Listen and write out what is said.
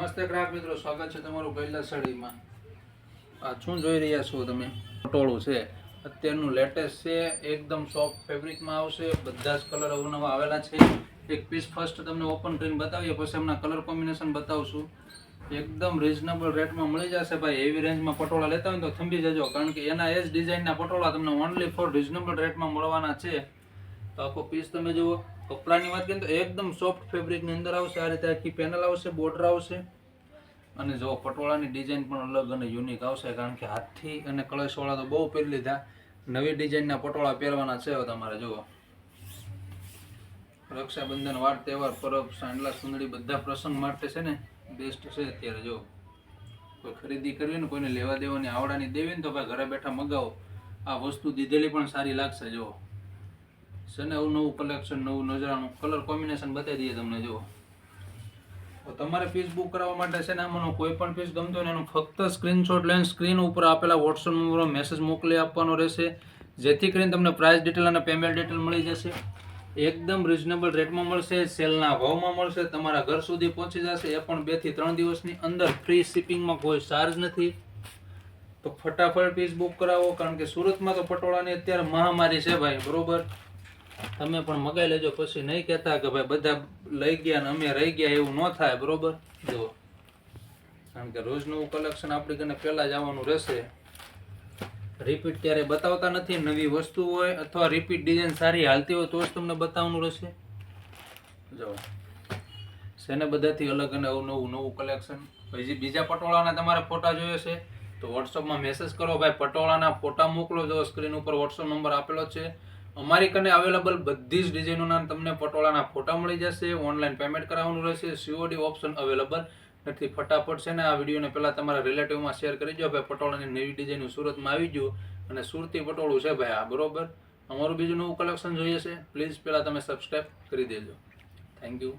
નમસ્તે ગ્રાહક મિત્રો, સ્વાગત છે તમારું પહેલા સડીમાં આ શું જોઈ રહ્યા છો તમે? પટોળું છે. અત્યારનું લેટેસ્ટ છે, એકદમ સોફ્ટ ફેબ્રિકમાં આવશે. બધા જ કલર અવનવા આવેલા છે. એક પીસ ફર્સ્ટ તમને ઓપન કરીને બતાવીએ, પછી એમના કલર કોમ્બિનેશન બતાવશું. એકદમ રિઝનેબલ રેટમાં મળી જશે ભાઈ. એવી રેન્જમાં પટોળા લેતા હોય તો થંભી જજો. કારણ કે એના એ જ ડિઝાઇનના પટોળા તમને ઓનલી ફોર રિઝનેબલ રેટમાં મળવાના છે. તો આખો પીસ તમે જુઓ, કપડાની વાત કરીએ તો એકદમ સોફ્ટ ફેબ્રિકની અંદર આવશે, આ રીતે આખી પેનલ આવશે, બોર્ડર આવશે. અને જો પટોળાની ડિઝાઇન પણ અલગ અને યુનિક આવશે, કારણ કે હાથથી અને કળશવાળા તો બહુ પહેરી લીધા. નવી ડિઝાઇનના પટોળા પહેરવાના છે તમારે, જુઓ. રક્ષાબંધન, વાર તહેવાર પરબ સાંડલા સુંદડી બધા પ્રસંગ માટે છે ને બેસ્ટ છે અત્યારે જો કોઈ ખરીદી કરવી ને, કોઈને લેવા દેવાની, આવડાની દેવી ને, તો ભાઈ ઘરે બેઠા મગાવો. આ વસ્તુ દીધેલી પણ સારી લાગશે જો છે ને નવું નવું કલેક્શન નવું નજરાનું કલર કોમ્બિનેશન બતાવી દઈએ તમને જો તમારે પીસ બુક કરાવવા માટે છે ને આમાંનો કોઈ પણ પીસ ગમતો ને એનું ફક્ત સ્ક્રીનશોટ લઈને સ્ક્રીન ઉપર આપેલા વોટ્સઅપ નંબરો મેસેજ મોકલી આપવાનો રહેશે. જેથી કરીને તમને પ્રાઇસ ડિટેલ અને પેમેન્ટ ડિટેલ મળી જશે. એકદમ રિઝનેબલ રેટમાં મળશે, સેલના ભાવમાં મળશે, તમારા ઘર સુધી પહોંચી જશે. એ પણ બેથી ત્રણ દિવસની અંદર ફ્રી શિપિંગમાં કોઈ ચાર્જ નથી. તો ફટાફટ પીસ બુક કરાવો, કારણ કે સુરતમાં તો પટોળાની અત્યારે મહામારી છે ભાઈ, બરોબર? તમે પણ મગાઈ લેજો, પછી નહીં કહેતા કે ભાઈ બધા લઈ ગયા ને અમે રહી ગયા, એવું ન થાય, બરોબર? જુઓ. કારણ કે રોજ નવું કલેક્શન આપણી કને પહેલાં જ રહેશે. રિપીટ ક્યારે બતાવતા નથી, નવી વસ્તુ હોય અથવા રિપીટ ડિઝાઇન સારી હાલતી હોય તો જ તમને બતાવવાનું રહેશે. જો શેને બધાથી અલગ અને નવું નવું કલેક્શન પછી બીજા પટોળાના તમારે ફોટા જોઈએ છે, તો વોટ્સઅપમાં મેસેજ કરો, ભાઈ પટોળાના ફોટા મોકલો, જો સ્ક્રીન ઉપર વોટ્સઅપ નંબર આપેલો છે. અમારી કને અવેલેબલ બધી જ ડિઝાઇનોના તમને પટોળાના ફોટા મળી જશે ઓનલાઈન પેમેન્ટ કરાવવાનું રહેશે સીઓડી ઓપ્શન અવેલેબલ નથી, ફટાફટ છે ને આ વિડીયોને પહેલાં તમારા રિલેટિવમાં શેર કરી દો ભાઈ પટોળાની નવી ડિઝાઇન સુરતમાં આવી ગયું અને સુરતી પટોળું છે ભાઈ આ, બરોબર? અમારું બીજું નવું કલેક્શન જોઈએ છે. પ્લીઝ પહેલાં તમે સબસ્ક્રાઈબ કરી દેજો. Thank you